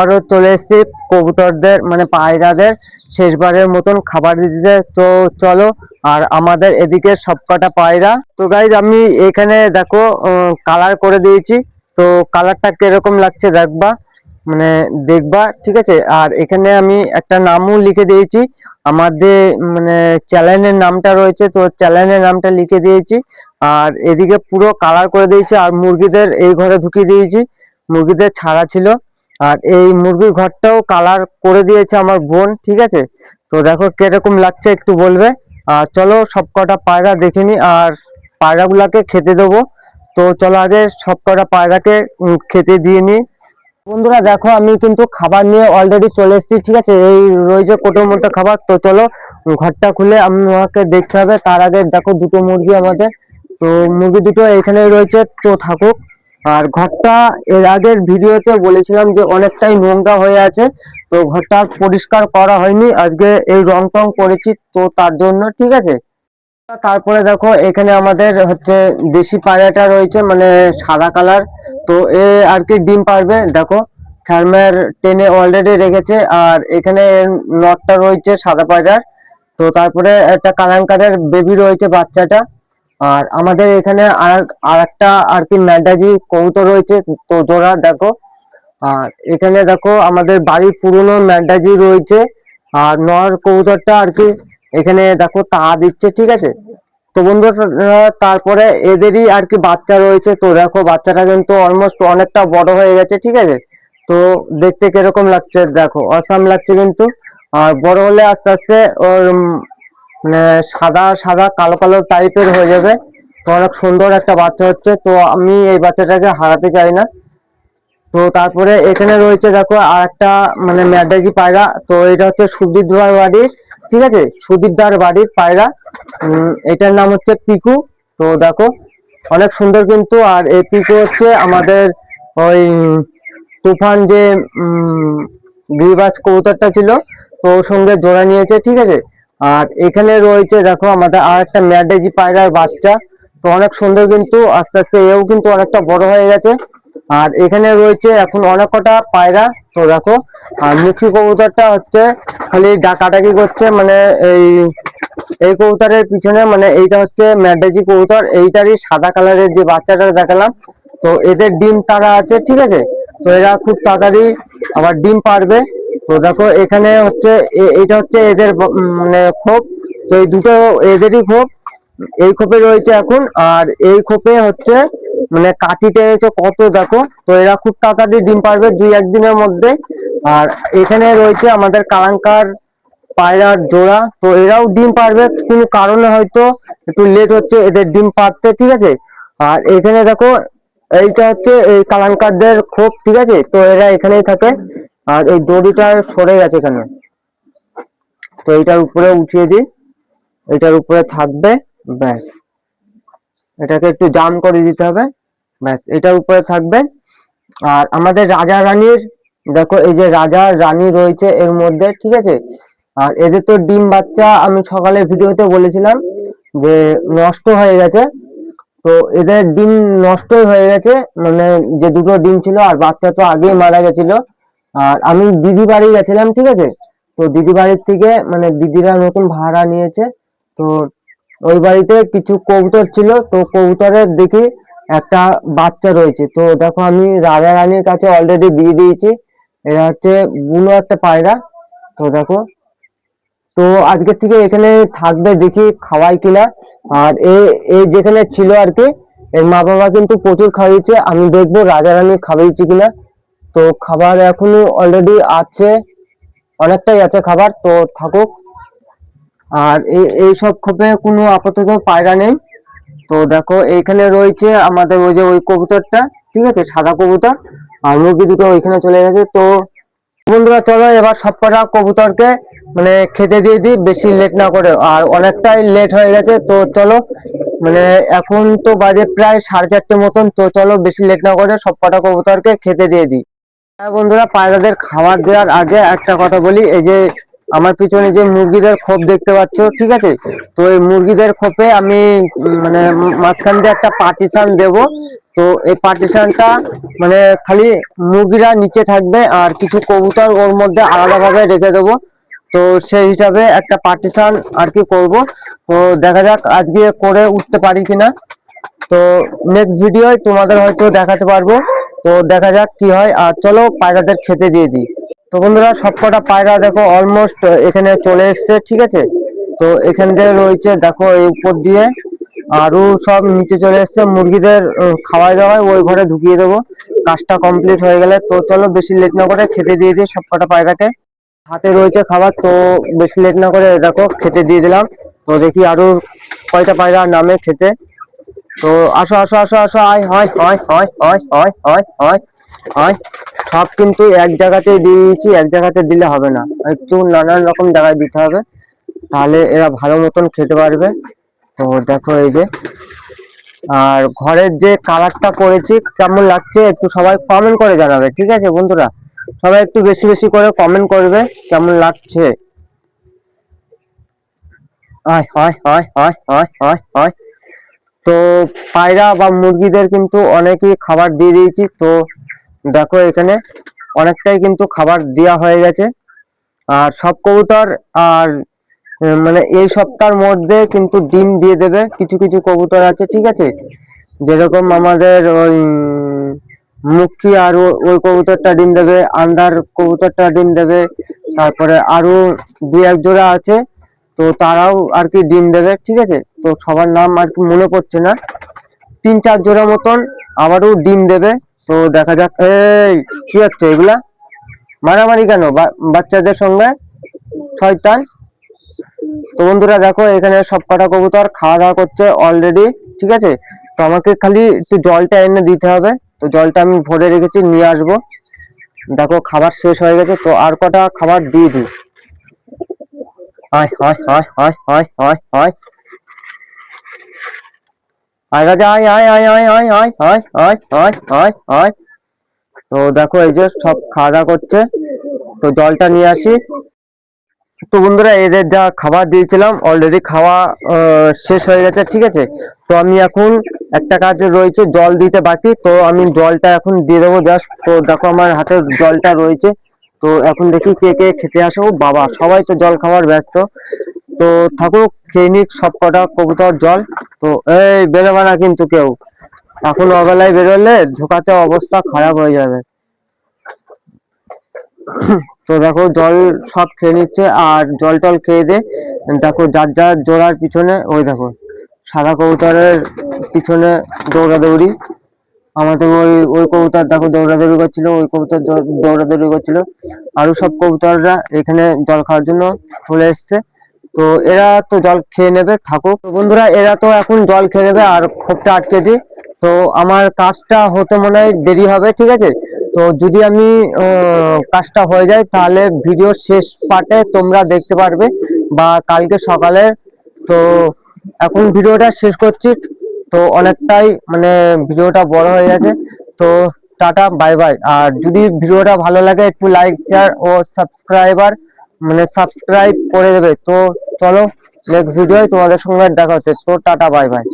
আরও চলে এসেছি কবুতরদের মানে পায়রাদের শেষবারের মতন খাবার দিতে। তো চলো, আর আমাদের এদিকে সবকটা পায়রা। তো গাইজ আমি এখানে দেখো কালার করে দিয়েছি। তো কালারটা কীরকম লাগছে দেখবা মানে দেখবা, ঠিক আছে? আর এখানে আমি একটা নামও লিখে দিয়েছি। আমাদের মানে চ্যানেলের নামটা রয়েছে, তো চ্যানেলের নামটা লিখে দিয়েছি। আর এদিকে পুরো কালার করে দিয়েছি, আর মুরগিদের এই ঘরে ঢুকিয়ে দিয়েছি। মুরগিদের ছাড়া ছিল। আর এই মুরগির ঘরটাও কালার করে দিয়েছে আমার বোন, ঠিক আছে? তো দেখো কীরকম লাগছে একটু বলবে। আর চলো সবকটা পায়রা দেখে নি, আর পায়রাগুলাকে খেতে দেবো। তো চলো আগে সবকটা পায়রাকে খেতে দিয়ে নি। বন্ধুরা দেখো, আমি কিন্তু খাবার নিয়ে অলরেডি চলে এসেছি, ঠিক আছে? এই রয়েছে কোটোর মধ্যে খাবার, তো চলো, ঘরটা খুলে আমাকে দেখতে হবে। তার আগে দেখো দুটো মুরগি আমাদের। তো মুরগি দুটো এখানে রয়েছে, তো থাকুক। আর ঘরটা এর আগের ভিডিওতে বলেছিলাম যে অনেকটাই নোংরা হয়ে আছে, তো ঘরটা পরিষ্কার করা হয়নি। আজকে এই রং টং করেছি তো তার জন্য, ঠিক আছে? তারপরে দেখো, এখানে আমাদের হচ্ছে দেশি পায়রাটা রয়েছে মানে সাদা কালার। তো এ আর কি ডিম পারবে, দেখো ফার্মের টেনে অলরেডি রেখেছে, আর এখানে নটটা রয়েছে সাদা পায়রার। তো তারপরে একটা কালাঙ্কারের বেবি রয়েছে বাচ্চাটা। আর আমাদের এখানে আর একটা আর কি ম্যান্ডাজি কবুতর রয়েছে। তো জোড়া দেখো। আর এখানে দেখো আমাদের বাড়ির পুরনো ম্যাডাজি রয়েছে। আর নর কবুতরটা আর কি এখানে দেখো তা দিচ্ছে, ঠিক আছে? তো বন্ধুরা, তারপরে এদেরই আর কি বাচ্চা রয়েছে। তো দেখো বাচ্চাটা কিন্তু অলমোস্ট অনেকটা বড় হয়ে গেছে, ঠিক আছে? তো দেখতে কীরকম লাগছে? দেখো, অসাম লাগছে কিন্তু। আর বড় হলে আস্তে আস্তে ওর মানে সাদা সাদা, কালো কালো টাইপের হয়ে যাবে। তো অনেক সুন্দর একটা বাচ্চা হচ্ছে। তো আমি এই বাচ্চাটাকে হারাতে চাই না। তো তারপরে এখানে রয়েছে দেখো আর একটা মানে ম্যাডাজি পায়রা। তো এটা হচ্ছে সুদীপদার বাড়ির ঠিক আছে? সুদীপদার বাড়ির পায়রা। এটার নাম হচ্ছে পিকু। তো দেখো, অনেক সুন্দর কিন্তু। আর এই পিকু হচ্ছে আমাদের ওই তুফান যে গিরিবাজ কবুতরটা ছিল, তো ওর সঙ্গে জোড়া নিয়েছে। ঠিক আছে? আর এখানে রয়েছে, দেখো, আমাদের আর একটা ম্যাডেজি পায়রার বাচ্চা। তো অনেক সুন্দর কিন্তু, আস্তে আস্তে এও কিন্তু অনেকটা বড় হয়ে গেছে। আর এখানে রয়েছে এখন অনেক কটা পায়রা, তো দেখো, আর মুখী কবুতরটা হচ্ছে খালি ডাকাডাকি করছে মানে এই এই কবুতরের পিছনে মানে এইটা হচ্ছে ম্যাডেজি কবুতর, এইটারই সাদা কালারের যে বাচ্চাটা দেখালাম। তো এদের ডিম তারা আছে, ঠিক আছে? তো এরা খুব তাড়াতাড়ি আবার ডিম পারবে। তো দেখো, এখানে হচ্ছে এ- এইটা হচ্ছে এদের মানে খোপ। তো এই দুটো এদেরই খোপ। এই খোপে রয়েছে এখন, আর এই খোপে হচ্ছে মানে কাটিতে এসে কত, দেখো। তো এরা খুব তাড়াতাড়ি ডিম পারবে দুই, একদিনের মধ্যে। আর এখানে রয়েছে আমাদের কালাঙ্কার পায়রার জোড়া। তো এরাও ডিম পারবে, কোনো কারণে হয়তো একটু লেট হচ্ছে এদের ডিম পারতে ঠিক আছে? আর এখানে দেখো, এইটা হচ্ছে এই কালাঙ্কারদের খোপ, ঠিক আছে? তো এরা এখানেই থাকে। আর এই দড়িটা সরে গেছে এখানে। তো এইটার উপরে উঠিয়ে দিই। এটার উপরে থাকবে, ব্যাস। এটাকে একটু জাম করে দিতে হবে, ব্যাস। এটার উপরে থাকবে। আর আমাদের রাজা রানীর, দেখো এই যে রাজা রানী রয়েছে এর মধ্যে, ঠিক আছে? আর এদের তো ডিম বাচ্চা আমি সকালে ভিডিওতে বলেছিলাম যে নষ্ট হয়ে গেছে। তো এদের ডিম নষ্টই হয়ে গেছে। মানে যে দুটো ডিম ছিল আর বাচ্চা তো আগেই মারা গেছিল। আর আমি দিদি বাড়ি গেছিলাম, ঠিক আছে? তো দিদি বাড়ির থেকে মানে দিদিরা নতুন ভাড়া নিয়েছে, তো ওই বাড়িতে কিছু কবুতর ছিল, তো কবুতরের দেখি একটা বাচ্চা রয়েছে। তো দেখো আমি রাজা রানীর কাছে অলরেডি দিয়ে দিয়েছি এটা হচ্ছে বুনো একটা পায়রা, তো দেখো। তো আজকের থেকে এখানে থাকবে দেখি খাওয়াই কিনা। আর এ এ যেখানে ছিল আর কি, এর মা বাবা কিন্তু প্রচুর খাইয়েছে, আমি দেখব রাজা রানী খাওয়াইছি কিনা। তো খাবার এখনও অলরেডি আছে, অনেকটাই আছে খাবার, তো থাকুক। আর এই এই সব খোপে কোনো আপাতত পায়রা নেই। তো দেখো, এইখানে রয়েছে আমাদের ওই যে ওই কবুতরটা, ঠিক আছে, সাদা কবুতর। আর মুরগি দুটো ওইখানে চলে গেছে। তো বন্ধুরা, চলো এবার সব কটা কবুতরকে মানে খেতে দিয়ে দিই, বেশি লেট না করে। আর অনেকটাই লেট হয়ে গেছে, তো চলো মানে এখন তো বাজে প্রায় সাড়ে চারটে মতন, তো চলো বেশি লেট না করে সব কটা কবুতরকে খেতে দিয়ে দিই। হ্যাঁ বন্ধুরা, পায়রাদের খাবার দেওয়ার আগে একটা কথা বলি, এই যে আমার পিছনে যে মুরগিদের খোপ দেখতে পাচ্ছ, ঠিক আছে? তো এই মুরগিদের খোপে আমি মানে মাঝখান দিয়ে একটা পার্টিশন দেব। তো এই পার্টিশনটা মানে খালি মুরগিরা নিচে থাকবে আর কিছু কবুতর ওর মধ্যে আলাদাভাবে রেখে দেবো। তো সেই হিসাবে একটা পার্টিশন আর কি করব। তো দেখা যাক আজকে করে উঠতে পারি কিনা। তো নেক্সট ভিডিওয় তোমাদের হয়তো দেখাতে পারব। তো দেখা যাক কি হয়। আর চলো পায়রাদের খেতে দিয়ে দিই। তো বন্ধুরা, সবকটা পায়রা দেখো অলমোস্ট এখানে চলে এসছে, ঠিক আছে? তো এখান দিয়ে রয়েছে, দেখো, এই উপর দিয়ে। আরও সব নিচে চলে এসছে। মুরগিদের খাওয়াই দাওয়াই ওই ঘরে ঢুকিয়ে দেবো। কাজটা কমপ্লিট হয়ে গেলে। তো চলো, বেশি লেট না করে খেতে দিয়ে দিই সবকটা পায়রাকে। হাতে রয়েছে খাবার, তো বেশি লেট না করে, দেখো, খেতে দিয়ে দিলাম। তো দেখি আরও কয়টা পায়রা নামে খেতে। তো আসো আসো আসো আসো আয় হয় হয় হয় হয় হয় হয় হয় হয় সব কিন্তু এক জায়গাতে দিয়ে দিয়েছি এক জায়গাতে দিলে হবে না একটু নানান রকম জায়গায় দিতে হবে তাহলে এরা ভালো মতন খেতে পারবে তো দেখো এই যে আর ঘরের যে কালারটা করেছি কেমন লাগছে একটু সবাই কমেন্ট করে জানাবে ঠিক আছে বন্ধুরা সবাই একটু বেশি বেশি করে কমেন্ট করবে কেমন লাগছে হয় হয় হয় হয় হয় হয় হয় তো পায়রা বা মুরগিদের কিন্তু অনেকই খাবার দিয়ে দিয়েছি। তো দেখো এখানে অনেকটাই কিন্তু খাবার দেওয়া হয়ে গেছে। আর সব কবুতর আর মানে এই সপ্তাহের মধ্যে কিন্তু ডিম দিয়ে দেবে। কিছু কিছু কবুতর আছে, ঠিক আছে? যেরকম আমাদের ওই মুখী আর ওই কবুতরটা ডিম দেবে আন্দার কবুতরটা ডিম দেবে। তারপরে আরও দুই এক জোড়া আছে। তো তারাও আর কি ডিম দেবে, ঠিক আছে? তো সবার নাম আর কি মনে পড়ছে না। তিন চার জোড়া মতন আবারও ডিম দেবে। তো দেখা যাক, এই, কি হচ্ছে এগুলা? মারামারি কেন বাচ্চাদের সঙ্গে? শয়তান। তো বন্ধুরা, দেখো, এখানে সব কটা কবুতর খাওয়া দাওয়া করছে অলরেডি ঠিক আছে? তো আমাকে খালি একটু জলটা এনে দিতে হবে। তো জলটা আমি ভরে রেখেছি, নিয়ে আসব। দেখো, খাবার শেষ হয়ে গেছে, তো আর কটা খাবার দিয়ে দিই। হয় হয় হয় হয় হয় হয় হয় তো দেখো এই যে সব খাওয়া দাওয়া করছে তো জলটা নিয়ে আসি তো বন্ধুরা এদের যা খাবার দিয়েছিলাম অলরেডি খাওয়া শেষ হয়ে গেছে ঠিক আছে তো আমি এখন একটা কাজ রয়েছে জল দিতে বাকি তো আমি জলটা এখন দিয়ে দেবো জাস্ট তো দেখো আমার হাতে জলটা রয়েছে তো এখন দেখি কে কে খেতে আসো। বাবা, সবাই তো জল খাবার ব্যস্ত। তো থাকুক, খেয়ে নিক সব কটা কবুতর, জল। তো এই বেরোবে না কিন্তু কেউ। এখন অবেলায় বেরোলে ঢোকাতে অবস্থা খারাপ হয়ে যাবে। তো দেখো, জল সব খেয়ে নিচ্ছে। আর জল টল খেয়ে দে। দেখো, যার যার জোড়ার পিছনে, ওই দেখো, সাদা কবুতরের পিছনে দৌড়াদৌড়ি। আমাদের ওই ওই কবুতর দেখো দৌড়াদৌড়ি করছিল, ওই কবুতর দৌড়াদৌড়ি করছিল। আরও সব কবুতররা এখানে জল খাওয়ার জন্য চলে এসছে। তো এরা তো জল খেয়ে নেবে, থাকুক। বন্ধুরা, এরা তো এখন জল খেয়ে নেবে আর খোপটা আটকে দিই তো আমার কাজটা হতে মনে হয় দেরি হবে, ঠিক আছে? তো যদি আমি কাজটা হয়ে যায়, তাহলে ভিডিও শেষ পার্টে তোমরা দেখতে পারবে। বা কালকে সকালে, তো এখন ভিডিওটা শেষ করছি। তো অনেকটাই মানে ভিডিওটা বড় হয়ে গেছে। তো টাটা বাই বাই আর যদি ভিডিওটা ভালো লাগে, একটু লাইক শেয়ার ও সাবস্ক্রাইবার মানে সাবস্ক্রাইব করে দেবে। তো চলো নেক্সট ভিডিওয় তোমাদের সঙ্গে দেখা হচ্ছে। তো টাটা বাই বাই